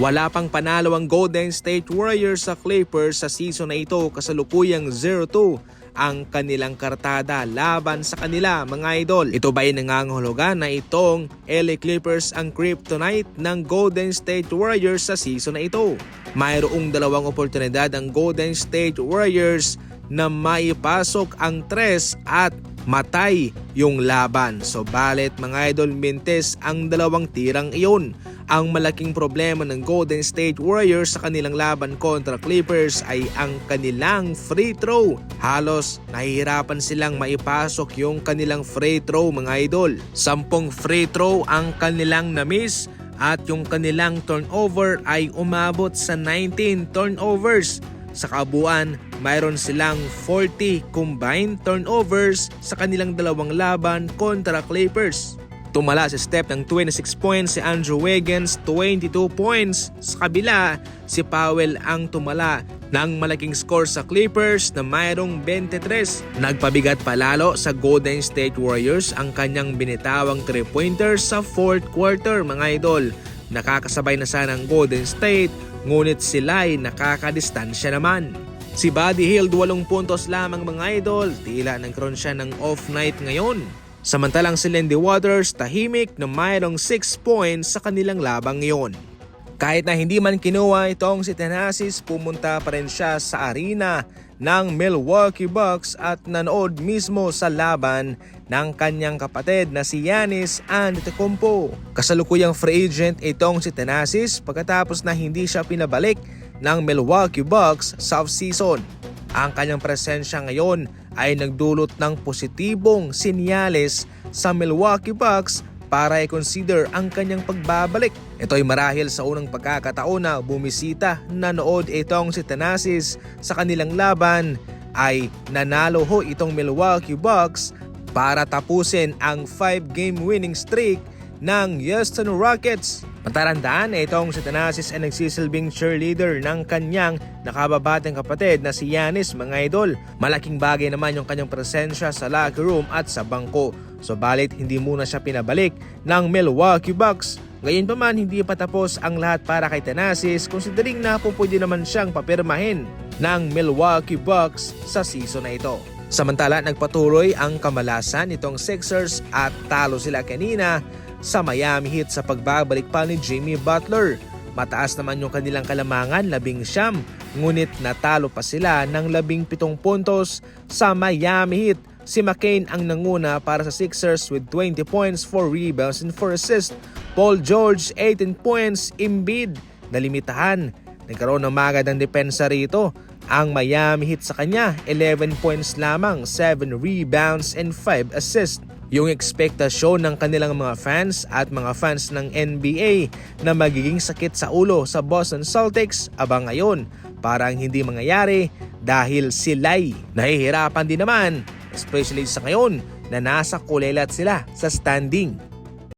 Wala pang panalo ang Golden State Warriors sa Clippers sa season na ito kasalukuyang 0-2 ang kanilang kartada laban sa kanila mga idol. Ito ba ay nangangahulugan na itong LA Clippers ang kryptonite ng Golden State Warriors sa season na ito? Mayroong dalawang oportunidad ang Golden State Warriors na maipasok ang tres at matay yung laban. So balit mga idol mintes ang dalawang tirang iyon. Ang malaking problema ng Golden State Warriors sa kanilang laban kontra Clippers ay ang kanilang free throw. Halos nahihirapan silang maipasok yung kanilang free throw mga idol. Sampung free throw ang kanilang na-miss at yung kanilang turnover ay umabot sa 19 turnovers. Sa kabuuan, mayroon silang 40 combined turnovers sa kanilang dalawang laban kontra Clippers. Tumala sa step ng 26 points si Andrew Wiggins, 22 points. Sa kabila, si Powell ang tumala ng malaking score sa Clippers na mayroong 23. Nagpabigat palalo sa Golden State Warriors ang kanyang binitawang 3-pointers sa fourth quarter mga idol. Nakakasabay na sana ang Golden State ngunit sila'y nakakadistansya naman. Si Buddy Hield 8 puntos lamang mga idol, tila nagkaroon siya ng off night ngayon. Samantalang si Lindy Waters tahimik na mayroong 6 points sa kanilang labang ngayon. Kahit na hindi man kinuha itong si Thanasis, pumunta pa rin siya sa arena ng Milwaukee Bucks at nanood mismo sa laban ng kanyang kapatid na si Yanis Antetokounmpo. Kasalukuyang free agent itong si Thanasis pagkatapos na hindi siya pinabalik ng Milwaukee Bucks sa off-season. Ang kanyang presensya ngayon ay nagdulot ng positibong sinyales sa Milwaukee Bucks para i-consider ang kanyang pagbabalik. Ito ay marahil sa unang pagkakataon na bumisita nanood itong si Thanasis sa kanilang laban ay nanalo ho itong Milwaukee Bucks para tapusin ang 5-game winning streak ng Houston Rockets. Matarandaan na itong si Thanasis ay nagsisilbing cheerleader ng kanyang nakababateng kapatid na si Yanis mga idol. Malaking bagay naman yung kanyang presensya sa locker room at sa bangko. So balit hindi muna siya pinabalik ng Milwaukee Bucks. Ngayon pa man hindi pa tapos ang lahat para kay Thanasis considering na po pwede naman siyang papirmahin ng Milwaukee Bucks sa season na ito. Samantala nagpatuloy ang kamalasan nitong Sixers at talo sila kanina sa Miami Heat sa pagbabalik pa ni Jimmy Butler. Mataas naman yung kanilang kalamangan, labing siyam, ngunit natalo pa sila ng labing pitong puntos sa Miami Heat. Si McCain ang nanguna para sa Sixers with 20 points, 4 rebounds and 4 assists. Paul George 18 points, Embiid nalimitahan. Nagkaroon ng magandang depensa rito. Ang Miami Heat sa kanya, 11 points lamang, 7 rebounds and 5 assists yung ekspektasyon ng kanilang mga fans at mga fans ng NBA na magiging sakit sa ulo sa Boston Celtics abang ngayon parang hindi mangyayari dahil sila'y nahihirapan din naman especially sa ngayon na nasa kulelat sila sa standing.